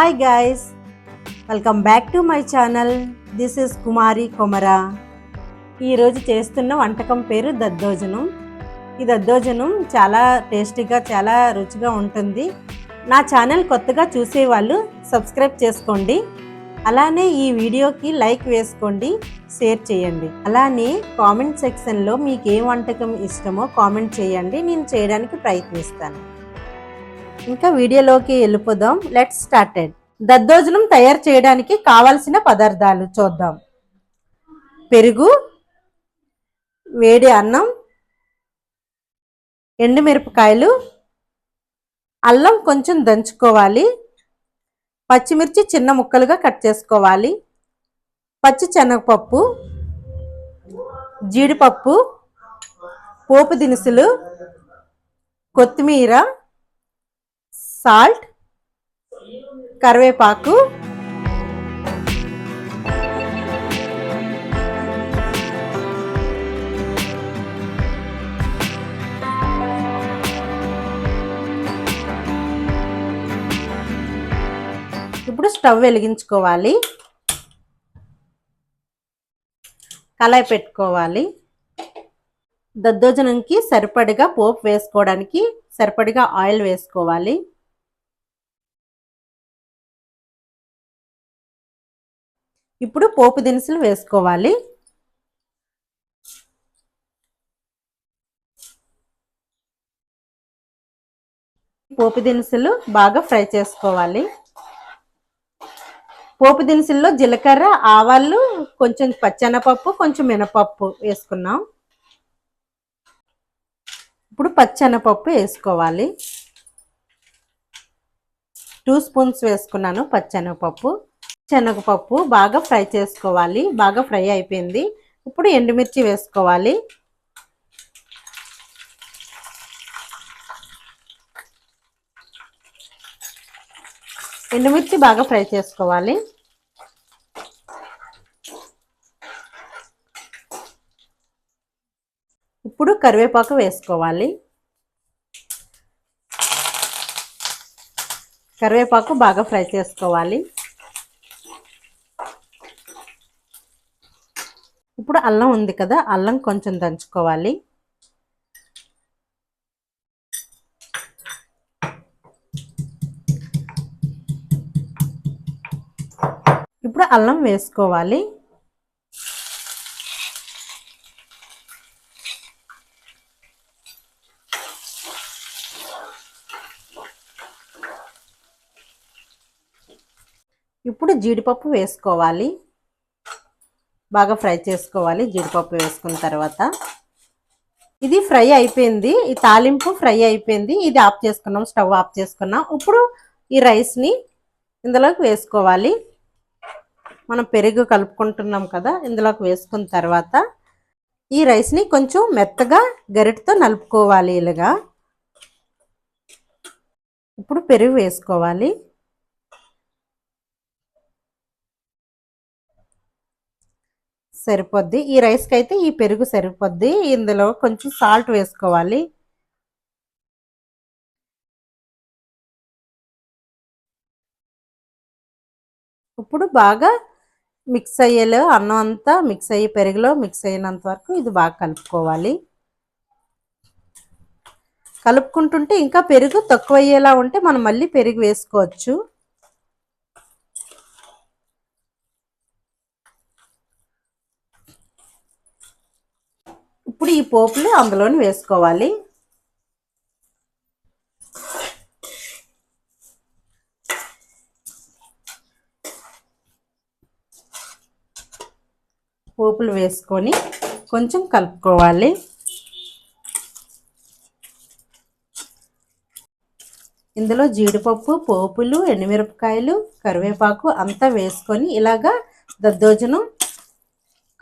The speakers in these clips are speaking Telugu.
Hi guys welcome back to my channel this is Kumari Komara ఈరోజు చేస్తున్న వంటకం పేరు దద్దోజనం. ఈ దద్దోజనం చాలా టేస్టీగా చాలా రుచిగా ఉంటుంది. నా ఛానల్ కొత్తగా చూసేవాళ్ళు సబ్స్క్రైబ్ చేసుకోండి. అలానే ఈ వీడియోకి లైక్ వేసుకోండి షేర్ చేయండి. అలానే కామెంట్ సెక్షన్లో మీకు ఏ వంటకం ఇష్టమో కామెంట్ చేయండి. నేను చేయడానికి ప్రయత్నిస్తాను. ఇంకా వీడియోలోకి వెళ్ళిపోదాం. లెట్ స్టార్టెడ్ దద్దోజనం తయారు చేయడానికి కావలసిన పదార్థాలు చూద్దాం. పెరుగు వేడి అన్నం ఎండుమిరపకాయలు అల్లం కొంచెం దంచుకోవాలి. పచ్చిమిర్చి చిన్న ముక్కలుగా కట్ చేసుకోవాలి. పచ్చి శనగపప్పు జీడిపప్పు పోపు దినుసులు కొత్తిమీర సాల్ట్ కరివేపాకు ఇప్పుడు స్టవ్ వెలిగించుకోవాలి. కళాయి పెట్టుకోవాలి. దద్దోజనంకి సరిపడిగా పోపు వేసుకోవడానికి సరిపడిగా ఆయిల్ వేసుకోవాలి. ఇప్పుడు పోపు దినుసులు వేసుకోవాలి. పోపు దినుసులు బాగా ఫ్రై చేసుకోవాలి. పోపు దినుసుల్లో జీలకర్ర ఆవాలు కొంచెం పచ్చెనపప్పు కొంచెం మినపప్పు వేసుకున్నాం. ఇప్పుడు పచ్చెనపప్పు వేసుకోవాలి. టూ స్పూన్స్ వేసుకున్నాను పచ్చెనపప్పు. శనగపప్పు బాగా ఫ్రై చేసుకోవాలి. బాగా ఫ్రై అయిపోయింది. ఇప్పుడు ఎండుమిర్చి వేసుకోవాలి. ఎండుమిర్చి బాగా ఫ్రై చేసుకోవాలి. ఇప్పుడు కరివేపాకు వేసుకోవాలి. కరివేపాకు బాగా ఫ్రై చేసుకోవాలి. ఇప్పుడు అల్లం ఉంది కదా అల్లం కొంచెం దంచుకోవాలి. ఇప్పుడు అల్లం వేసుకోవాలి. ఇప్పుడు జీడిపప్పు వేసుకోవాలి. బాగా ఫ్రై చేసుకోవాలి జీడిపప్పు వేసుకున్న తర్వాత. ఇది ఫ్రై అయిపోయింది. ఈ తాలింపు ఫ్రై అయిపోయింది. ఇది ఆఫ్ చేసుకున్నాం స్టవ్ ఆఫ్ చేసుకున్నాం. ఇప్పుడు ఈ రైస్ని ఇందులోకి వేసుకోవాలి. మనం పెరుగు కలుపుకుంటున్నాం కదా ఇందులోకి వేసుకున్న తర్వాత ఈ రైస్ని కొంచెం మెత్తగా గరిటతో నలుపుకోవాలి ఇలాగా. ఇప్పుడు పెరుగు వేసుకోవాలి. సరిపోద్ది. ఈ రైస్కి అయితే ఈ పెరుగు సరిపోద్ది. ఇందులో కొంచెం సాల్ట్ వేసుకోవాలి. ఇప్పుడు బాగా మిక్స్ అయ్యేలో అన్నం అంతా మిక్స్ అయ్యి పెరుగులో మిక్స్ అయినంత వరకు ఇది బాగా కలుపుకోవాలి. కలుపుకుంటుంటే ఇంకా పెరుగు తక్కువ అయ్యేలా ఉంటే మనం మళ్ళీ పెరుగు వేసుకోవచ్చు. ఇప్పుడు ఈ పోపులు అందులోని వేసుకోవాలి. పోపులు వేసుకొని కొంచెం కలుపుకోవాలి. ఇందులో జీడిపప్పు పోపులు ఎండుమిరపకాయలు కరివేపాకు అంతా వేసుకొని ఇలాగా దద్దోజనం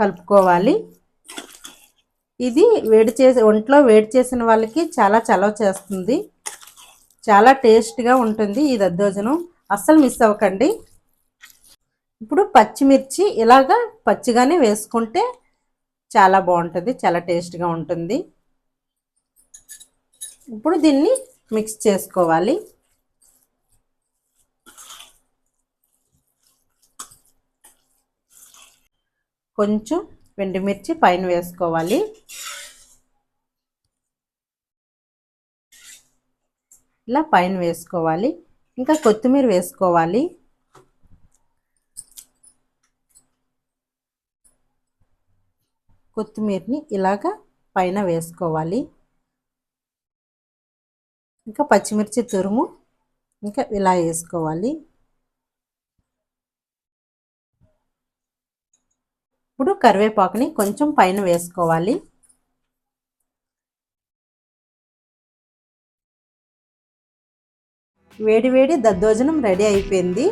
కలుపుకోవాలి. ఇది వేడి చేసి ఒంట్లో వేడి చేసిన వాళ్ళకి చాలా చలవ చేస్తుంది. చాలా టేస్ట్గా ఉంటుంది ఈ దద్దోజనం. అస్సలు మిస్ అవ్వకండి. ఇప్పుడు పచ్చిమిర్చి ఇలాగా పచ్చిగానే వేసుకుంటే చాలా బాగుంటుంది చాలా టేస్ట్గా ఉంటుంది. ఇప్పుడు దీన్ని మిక్స్ చేసుకోవాలి. కొంచెం మిర్చి పైన వేసుకోవాలి. ఇలా పైన వేసుకోవాలి. ఇంకా కొత్తిమీర వేసుకోవాలి. కొత్తిమీరని ఇలాగా పైన వేసుకోవాలి. ఇంకా పచ్చిమిర్చి తురుము ఇంకా ఇలా వేసుకోవాలి. ఇప్పుడు కరివేపాకుని కొంచెం పైన వేసుకోవాలి. వేడి వేడి దద్దోజనం రెడీ అయిపోయింది.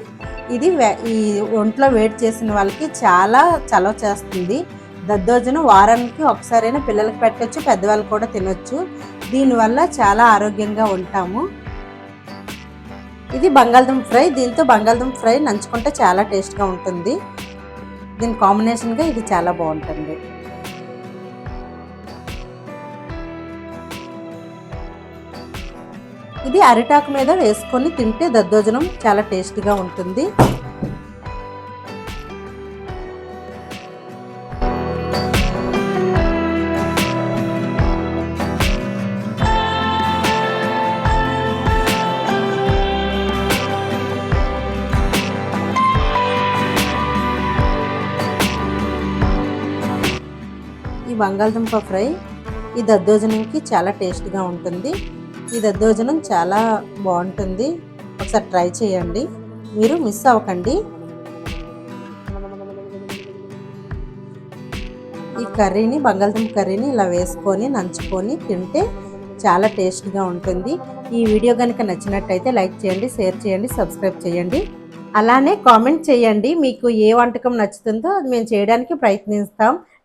ఇది ఈ ఒంట్లో వేడి చేసిన వాళ్ళకి చాలా చలవ చేస్తుంది. దద్దోజనం వారానికి ఒకసారైనా పిల్లలకు పెట్టచ్చు పెద్దవాళ్ళు కూడా తినొచ్చు. దీనివల్ల చాలా ఆరోగ్యంగా ఉంటాము. ఇది బంగాళదుంప ఫ్రై. దీంతో బంగాళదుంప ఫ్రై నంచుకుంటే చాలా టేస్ట్గా ఉంటుంది. దీని కాంబినేషన్గా ఇది చాలా బాగుంటుంది. ఇది అరిటాకు మీద వేసుకొని తింటే దద్దోజనం చాలా టేస్టీగా ఉంటుంది. బంగాళదుంప ఫ్రై. ఈ దద్దోజనంకి చాలా టేస్ట్గా ఉంటుంది. ఈ దద్దోజనం చాలా బాగుంటుంది. ఒకసారి ట్రై చేయండి. మీరు మిస్ అవ్వకండి. ఈ కర్రీని బంగాళదుంప కర్రీని ఇలా వేసుకొని నంచుకొని తింటే చాలా టేస్ట్గా ఉంటుంది. ఈ వీడియో కనుక నచ్చినట్టయితే లైక్ చేయండి షేర్ చేయండి సబ్స్క్రైబ్ చేయండి. అలానే కామెంట్ చేయండి మీకు ఏ వంటకం నచ్చుతుందో అది మేము చేయడానికి ప్రయత్నిస్తాం.